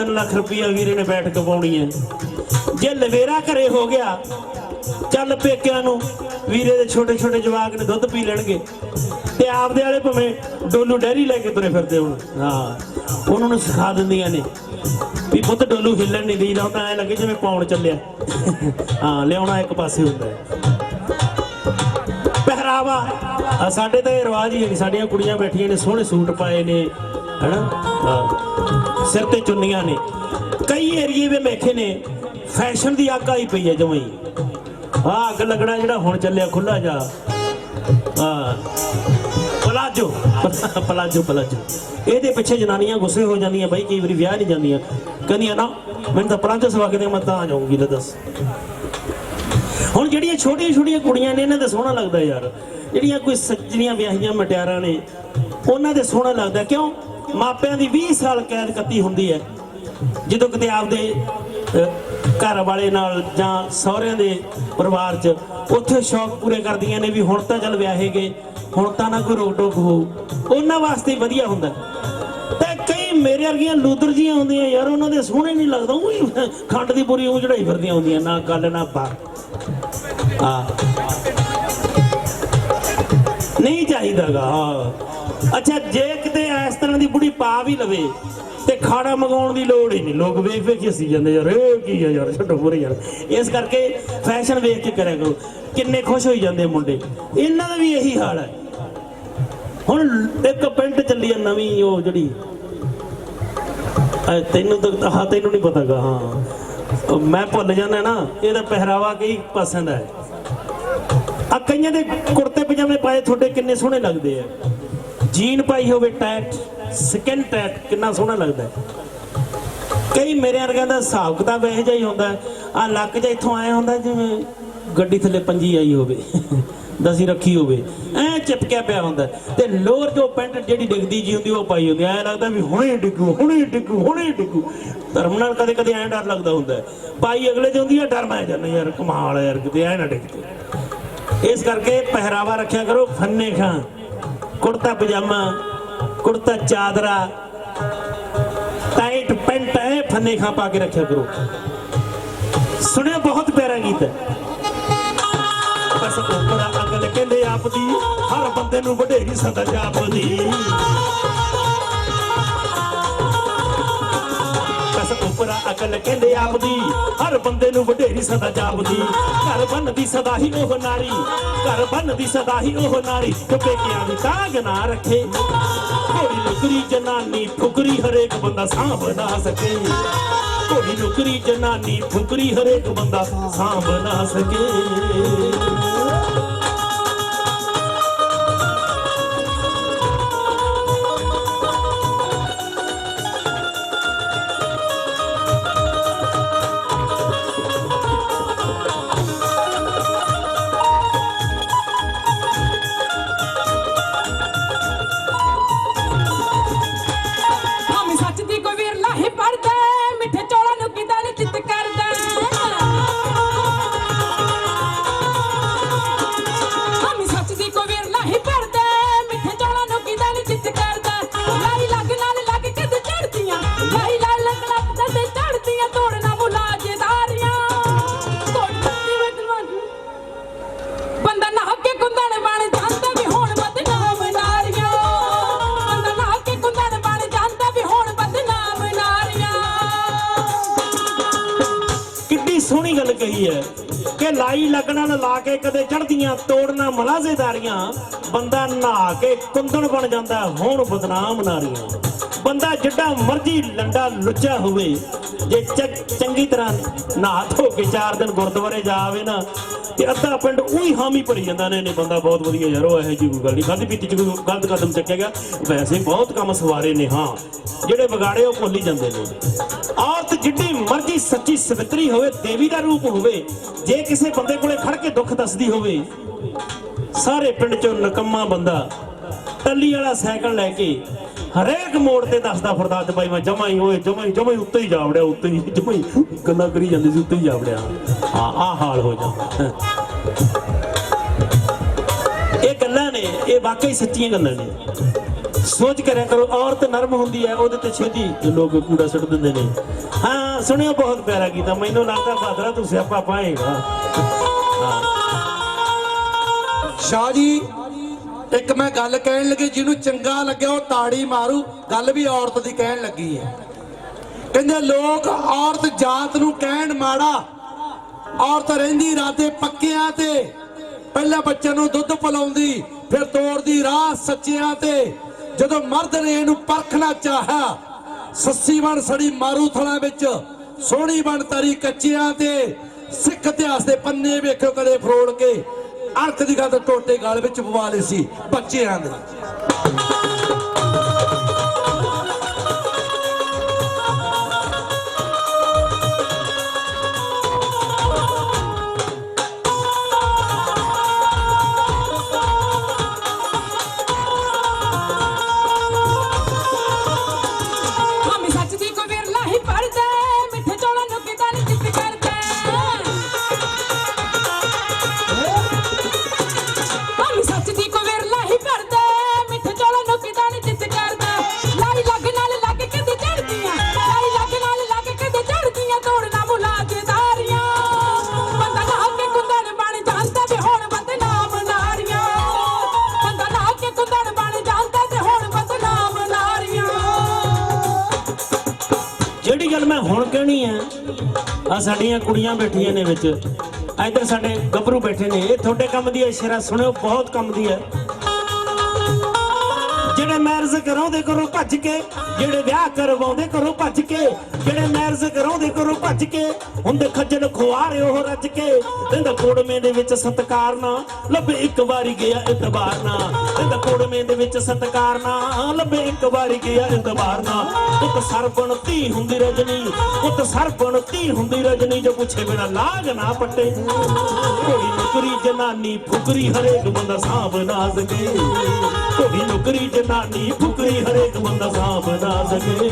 2-3 ਲੱਖ ਰੁਪਈਆ ਵੀਰੇ ਨੇ ਬੈਠ ਕੇ ਹੈ। ਜੇ ਲਵੇਰਾ ਘਰੇ ਹੋ ਗਿਆ, ਚੱਲ ਪੇਕਿਆਂ ਨੂੰ ਵੀਰੇ ਦੇ ਛੋਟੇ ਛੋਟੇ ਜਵਾਕ ਨੇ ਦੁੱਧ ਪੀ ਲੈਣਗੇ। ਤੇ ਆਪਦੇ ਵਾਲੇ ਭਾਵੇਂ ਡੋਲੂ ਡੈਰੀ ਲੈ ਕੇ ਤੁਰੇ ਫਿਰਦੇ ਹੁਣ। ਹਾਂ, ਉਹਨਾਂ ਨੂੰ ਸਿਖਾ ਦਿੰਦੀਆਂ ਨੇ ਵੀ ਪੁੱਤ ਡੋਲੂ ਹਿੱਲਣ ਨਹੀਂ ਦੇਈਦਾ ਹੁੰਦਾ ਐ ਲੱਗੇ ਜਿਵੇਂ ਪਾਉਣ ਚੱਲਿਆ। ਹਾਂ, ਲਿਆਉਣਾ ਇੱਕ ਪਾਸੇ ਹੁੰਦਾ ਪਹਿਰਾਵਾ ਸਾਡੇ ਤਾਂ ਇਹ ਰਿਵਾਜ ਹੀ ਹੈ ਕਿ ਸਾਡੀਆਂ ਕੁੜੀਆਂ ਬੈਠੀਆਂ ਨੇ, ਸੋਹਣੇ ਸੂਟ ਪਾਏ ਨੇ। ਹੈਨਾ? ਸਿਰ ਤੇ ਚੁੰਨੀਆਂ ਨੇ। ਕਈ ਏਰੀਏ ਵਿੱਚ ਮੇਖੇ ਨੇ ਫੈਸ਼ਨ ਦੀ ਅੱਗ ਆਈ ਪਈ ਹੈ ਜਮਾਂ ਹੀ ਆ ਅੱਗ ਲੱਗਣਾ ਜਿਹੜਾ ਹੁਣ ਚੱਲਿਆ ਖੁੱਲਾ ਜਾ। ਹਾਂ। ਪਲਾਜੋ। Palazzo palazzo. ਇਹਦੇ ਪਿੱਛੇ ਜਨਾਨੀਆਂ ਗੁੱਸੇ ਹੋ ਜਾਂਦੀਆਂ, ਬਾਈ ਕਈ ਵਾਰੀ ਵਿਆਹ ਨਹੀਂ ਜਾਂਦੀਆਂ। ਕਹਿੰਦੀਆਂ, ਨਾ, ਮੈਨੂੰ ਤਾਂ ਪਲਾਜੋ ਸਵਾ ਕੇ ਦੇ, ਮੈਂ ਤਾਂ ਆ ਜਾਊਂਗੀ, ਲੈ ਦੱਸ। ਹੁਣ ਜਿਹੜੀਆਂ ਛੋਟੀਆਂ ਛੋਟੀਆਂ ਕੁੜੀਆਂ ਨੇ, ਇਹਨਾਂ ਦਾ ਸੋਹਣਾ ਲੱਗਦਾ ਯਾਰ। ਜਿਹੜੀਆਂ ਕੋਈ ਸੱਜਣੀਆਂ ਵਿਆਹੀਆਂ ਮਟਿਆਰਾਂ ਨੇ, ਉਹਨਾਂ ਦੇ ਸੋਹਣਾ ਲੱਗਦਾ। ਕਿਉਂ? ਮਾਪਿਆਂ ਦੀ 20 ਸਾਲ ਕੈਦ ਕੱਤੀ ਹੁੰਦੀ ਹੈ। ਜਦੋਂ ਕਿਤੇ ਆਪਦੇ ਘਰ ਵਾਲੇ ਨਾਲ ਜਾਂ ਸਹੁਰਿਆਂ ਦੇ ਪਰਿਵਾਰ 'ਚ ਉੱਥੇ ਸ਼ੌਕ ਪੂਰੇ ਕਰਦੀਆਂ ਨੇ ਵੀ ਹੁਣ ਤਾਂ ਚੱਲ ਵਿਆਹੇ ਗਏ, ਹੁਣ ਤਾਂ ਨਾ ਕੋਈ ਰੋਕ ਟੋਕ ਹੋਊ, ਉਹਨਾਂ ਵਾਸਤੇ ਵਧੀਆ ਹੁੰਦਾ। ਤੇ ਕਈ ਮੇਰੇ ਵਰਗੀਆਂ ਲੂਦਰ ਜੀਆਂ ਹੁੰਦੀਆਂ, ਯਾਰ ਉਹਨਾਂ ਦੇ ਸੋਹਣੇ ਨਹੀਂ ਲੱਗਦਾ, ਉਹ ਖੰਡ ਦੀ ਪੂਰੀ ਉਹ ਚੜਾਈ ਫਿਰਦੀਆਂ ਹੁੰਦੀਆਂ, ਨਾ ਗੱਲ, ਨਾ ਬਾਤ। ਆ ਨਹੀਂ ਚਾਹੀਦਾਗਾ, ਹਾਂ। ਅੱਛਾ, ਜੇ ਕਿਤੇ ਇਸ ਤਰ੍ਹਾਂ ਦੀ ਬੁੜੀ ਪਾ ਵੀ ਲਵੇ ਤੇ ਖਾਣਾ ਮੰਗਾਉਣ ਦੀ ਲੋੜ ਹੀ ਨਹੀਂ। ਲੋਕ ਵੇਖ ਵੇਖ ਕੇ ਹੱਸੀ ਜਾਂਦੇ, ਯਾਰ, ਇਹ ਕੀ ਹੈ ਯਾਰ, ਛੱਡੋ ਪੂਰੇ ਯਾਰ। ਇਸ ਕਰਕੇ ਫੈਸ਼ਨ ਵੇਖ ਕੇ ਕਰਿਆ ਕਰੋ। ਕਿੰਨੇ ਖੁਸ਼ ਹੋਈ ਜਾਂਦੇ ਮੁੰਡੇ। ਇਹਨਾਂ ਦਾ ਵੀ ਇਹੀ ਹਾਲ ਹੈ। ਹੁਣ ਇੱਕ ਪਿੰਟ ਚੱਲੀ ਆ ਨਵੀਂ, ਉਹ ਜਿਹੜੀ। ਤੈਨੂੰ ਤਾਂ, ਹਾਂ, ਤੈਨੂੰ ਨਹੀਂ ਪਤਾਗਾ, ਹਾਂ। ਮੈਂ ਭੁੱਲ ਜਾਂਦਾ ਨਾ, ਇਹਦਾ ਪਹਿਰਾਵਾ ਕਈ ਪਸੰਦ ਹੈ। ਆ ਕਈਆਂ ਦੇ ਕੁੜਤੇ ਪਜਾਮੇ ਪਾਏ ਤੁਹਾਡੇ ਕਿੰਨੇ ਸੋਹਣੇ ਲੱਗਦੇ ਆ? ਜੀਨ ਪਾਈ ਹੋਵੇ ਟੈਟ ਸਕਿਨ ਟੈਟ ਕਿੰਨਾ ਸੋਹਣਾ ਲੱਗਦਾ ਕਈ ਮੇਰੇ ਵਰਗਿਆਂ ਦਾ ਹਿਸਾਬ ਕਿਤਾਬ ਇਹੋ ਜਿਹਾ ਹੀ ਹੁੰਦਾ ਆ ਲੱਕ ਜਿਹਾ ਇੱਥੋਂ ਆਇਆ ਹੁੰਦਾ ਜਿਵੇਂ ਗੱਡੀ ਥੱਲੇ ਪੰਜੀ ਆਈ ਹੋਵੇ, ਦਸੀ ਰੱਖੀ ਹੋਵੇ, ਐ ਚਿਪਕਿਆ ਪਿਆ ਹੁੰਦਾ ਤੇ ਲੋਅਰ ਜੋ ਪੈਂਟ ਜਿਹੜੀ ਡਿੱਗਦੀ ਜੀ ਹੁੰਦੀ, ਉਹ ਪਾਈ ਹੁੰਦੀ ਐ ਲੱਗਦਾ ਵੀ ਹੁਣੇ ਡਿੱਗੂ ਹੁਣੇ ਡਿੱਗੂ ਹੁਣੇ ਡਿੱਗੂ। ਧਰਮ ਨਾਲ ਕਦੇ ਕਦੇ ਐ ਡਰ ਲੱਗਦਾ ਹੁੰਦਾ ਪਾਈ ਅਗਲੇ ਦੀ ਹੁੰਦੀ ਆ ਡਰ ਮੈਂ ਜਾਂਦਾ, ਯਾਰ ਕਮਾਲ ਆ ਯਾਰ, ਕਿਤੇ ਐ ਨਾ ਡਿੱਗ ਇਸ ਕਰਕੇ ਪਹਿਰਾਵਾ ਰੱਖਿਆ ਕਰੋ, ਫੰਨੇ ਖਾਂ। ਕੁੜਤਾ ਪਜਾਮਾ, ਕੁੜਤਾ ਚਾਦਰਾ ਟਾਈਟ ਪੈਂਟ ਹੈ, ਫੰਨੇ ਖਾਂ ਪਾ ਕੇ ਰੱਖਿਆ ਕਰੋ। ਸੁਣਿਆ ਬਹੁਤ ਪਿਆਰਾ ਗੀਤ ਹੈ। ਬਸ ਉਪਰਾ ਅਕਲ ਕਹਿੰਦੇ ਆਪ ਦੀ, ਹਰ ਬੰਦੇ ਨੂੰ ਵਡੇਰੀ ਸਦਾ ਜਾਪਦੀ। ਅਕਲ ਕਹਿੰਦੇ ਆਪ ਹਰ ਬੰਦੇ ਨੂੰ ਵਡੇਰੀ ਸਦਾ ਜਾਪਦੀ। ਘਰ ਬੰਨਦੀ ਸਦਾ ਹੀ ਉਹ ਨਾਰੀ। ਘਰ ਬੰਨਦੀ ਸਦਾ ਹੀ ਉਹ ਨਾਰੀ। ਤੇ ਪੇਕਿਆਂ ਦੀ ਤਾਗ ਨਾ ਰੱਖੇ। ਕੋਈ ਨੁਕਰੀ ਜਨਾਨੀ ਫੁਕਰੀ ਹਰੇਕ ਬੰਦਾ ਸਾਂਭ ਨਾ ਸਕੇ। ਕੋਈ ਨੁਕਰੀ ਜਨਾਨੀ ਫੁਕਰੀ ਹਰੇਕ ਬੰਦਾ ਸਾਂਭ ਨਾ ਸਕੇ। ਸੋਹਣੀ ਹੈ ਕਿ ਲਾਈ ਲੱਗਣਾ ਲਾ ਕੇ ਕਦੇ ਚੜਦੀਆਂ ਤੋੜਨਾ ਮਲਾਜ਼ੇਦਾਰੀਆਂ, ਬੰਦਾ ਨਹਾ ਕੇ ਕੁੰਦਨ ਬਣ ਜਾਂਦਾ ਹੁਣ ਬਦਨਾਮ ਨਾਰੀਆਂ। ਬੰਦਾ ਜਿੱਡਾ ਮਰਜ਼ੀ ਲੰਡਾ ਲੁੱਚਾ ਹੋਵੇ, ਜੇ ਚੰਗੀ ਤਰ੍ਹਾਂ ਨਹਾ ਧੋ ਕੇ ਚਾਰ ਦਿਨ ਗੁਰਦੁਆਰੇ ਜਾਵੇ ਨਾ, ਤੇ ਅੱਧਾ ਪਿੰਡ ਉਹੀ ਹਾਮੀ ਭਰੀ ਜਾਂਦਾ ਨੇ ਨੇ ਬੰਦਾ ਬਹੁਤ ਵਧੀਆ ਯਾਰ, ਉਹ ਇਹੋ ਜਿਹੀ ਕੋਈ ਗੱਲ ਨਹੀਂ ਖਾਦੀ ਪੀਤੀ ਚ ਕੋਈ ਗਲਤ ਕਦਮ ਚੱਕਿਆ ਗਿਆ। ਵੈਸੇ ਬਹੁਤ ਕੰਮ ਸਵਾਰੇ ਨੇ, ਹਾਂ, ਜਿਹੜੇ ਵਿਗਾੜੇ ਉਹ ਭੁੱਲ ਹੀ ਜਾਂਦੇ ਨੇ। ਔਰਤ ਜਿੱਡੀ ਮਰਜ਼ੀ ਸੱਚੀ ਸਵਿਤਰੀ ਹੋਵੇ, ਦੇਵੀ ਦਾ ਰੂਪ ਹੋਵੇ, ਜੇ ਕਿਸੇ ਬੰਦੇ ਕੋਲੇ ਖੜ ਕੇ ਦੁੱਖ ਦੱਸਦੀ ਹੋਵੇ, ਸਾਰੇ ਪਿੰਡ ਚੋਂ ਨਕੰਮਾ ਬੰਦਾ ਟੱਲੀ ਵਾਲਾ ਸਾਈਕਲ ਲੈ ਕੇ ਹਰੇਕ ਮੋੜ ਤੇ ਦੱਸਦਾ ਫਿਰਦਾ ਤੇ ਬਾਈ ਮੈਂ ਜਮਾ ਹੀ ਓਏ, ਜਮਾ ਹੀ ਜਮਾ ਹੀ ਉੱਤੇ ਹੀ ਜਾ ਵੜਿਆ, ਉੱਤੇ ਹੀ, ਜਮਾ ਹੀ ਗੱਲਾਂ ਕਰੀ ਜਾਂਦੇ ਸੀ, ਉੱਤੇ ਹੀ ਜਾ ਵੜਿਆ। ਹਾਂ ਆਹ ਹਾਲ ਹੋ ਜਾਂਦਾ ਇਹ ਗੱਲਾਂ ਨੇ, ਇਹ ਵਾਕਈ ਸੱਚੀਆਂ ਗੱਲਾਂ ਨੇ। ਸੋਚ ਕਰਿਆ ਕਰੋ, ਔਰਤ ਨਰਮ ਹੁੰਦੀ ਹੈ, ਉਹਦੇ ਤੇ ਛੇਤੀ ਲੋਕ ਕੂੜਾ ਸੁੱਟ ਦਿੰਦੇ ਨੇ। ਹਾਂ, ਸੁਣਿਓ, ਬਹੁਤ ਪਿਆਰਾ ਗੀਤਾ ਮੈਨੂੰ ਲੱਗਦਾ ਬਾਦਰਾ ਤੂੰ ਸਿਆਪਾ ਪਾਏਗਾ। ਸ਼ਾਹ ਜੀ, ਇੱਕ ਮੈਂ ਗੱਲ ਕਹਿਣ ਲੱਗੀ, ਜਿਹਨੂੰ ਚੰਗਾ ਲੱਗਿਆ, ਉਹ ਤਾੜੀ ਮਾਰੂ। ਗੱਲ ਵੀ ਔਰਤ ਦੀ ਕਹਿਣ ਲੱਗੀ ਹੈ। ਕਹਿੰਦੇ, ਲੋਕ ਔਰਤ ਜਾਤ ਨੂੰ ਕਹਿਣ ਮਾੜਾ। ਔਰਤ ਰਹਿੰਦੀ ਰਾਤੇ ਪੱਕਿਆਂ ਤੇ। ਪਹਿਲਾਂ ਬੱਚਿਆਂ ਨੂੰ ਦੁੱਧ ਪਿਲਾਉਂਦੀ, ਫਿਰ ਤੋੜਦੀ ਰਾਹ ਸੱਚਿਆਂ ਤੇ। ਜਦੋਂ ਮਰਦ ਨੇ ਇਹਨੂੰ ਪਰਖਣਾ ਚਾਹਿਆ, ਸੱਸੀ ਬਣ ਸੜੀ ਮਾਰੂ ਥਲਾਂ ਵਿੱਚ, ਸੋਹਣੀ ਬਣ ਤਾਰੀ ਕੱਚਿਆਂ ਤੇ, ਸਿੱਖ ਇਤਿਹਾਸ ਦੇ ਪੰਨੇ ਵੇਖਿਓ ਕਦੇ ਫਰੋੜ ਕੇ, ਅਣਖ ਦੀ ਗੱਲ ਟੋਟੇ ਗਾਲ ਵਿੱਚ ਪਵਾ ਲਏ ਸੀ ਬੱਚਿਆਂ ਦੇ। ਗੱਲ ਮੈਂ ਹੁਣ ਕਹਿਣੀ ਹੈ ਆ ਸਾਡੀਆਂ ਕੁੜੀਆਂ ਬੈਠੀਆਂ ਨੇ ਵਿੱਚ। ਇੱਧਰ ਸਾਡੇ ਗੱਭਰੂ ਬੈਠੇ ਨੇ। ਇਹ ਤੁਹਾਡੇ ਕੰਮ ਦੀ ਹੈ ਸੁਣਿਓ, ਬਹੁਤ ਕੰਮ ਦੀ ਹੈ ਜਿਹੜੇ ਮੈਰਿਜ ਕਰਾਉਂਦੇ ਕਰੋ ਭੱਜ ਕੇ ਜਿਹੜੇ ਵਿਆਹ ਕਰਵਾਉਂਦੇ ਕਰੋ ਭੱਜ ਕੇ, ਜਿਹੜੇ ਮੈਰਿਜ ਕਰਾਉਂਦੇ ਕਰੋ ਭੱਜ ਕੇ, ਹੁੰਦੇ ਖੱਜਲ ਖੁਆਰੇ ਉਹ ਰੱਜ ਕੇ, ਕਹਿੰਦਾ ਕੋੜਮੇ ਦੇ ਵਿੱਚ ਸਤਕਾਰ ਨਾ, ਲੱਭੇ ਇੱਕ ਵਾਰੀ ਗਿਆ ਇਤਬਾਰ ਨਾ। ਕਹਿੰਦਾ ਕੋੜਮੇ ਦੇ ਵਿੱਚ ਸਤਕਾਰ ਨਾ, ਲੱਭੇ ਇੱਕ ਵਾਰੀ ਗਿਆ ਇਤਬਾਰ ਨਾ। ਇੱਕ ਸਰਪਣ ਧੀ ਹੁੰਦੀ ਰਜਨੀ ਇੱਕ ਸਰਪਣ ਧੀ ਹੁੰਦੀ ਰਜਨੀ, ਜੋ ਪੁੱਛੇ ਬਿਨਾ ਲਾਗ ਨਾ ਪੱਟੇ। ਕੋਈ ਨੌਕਰੀ ਜਨਾਨੀ ਫੁਕਰੀ ਹਰੇਕ ਬੰਦਾ ਸਾਂਭ ਨਾ ਸਕੇ। ਕੋਈ ਨੌਕਰੀ ਜਨਾਨੀ ਫੁਕਰੀ ਹਰੇਕ ਬੰਦਾ ਸਾਂਭ રાધને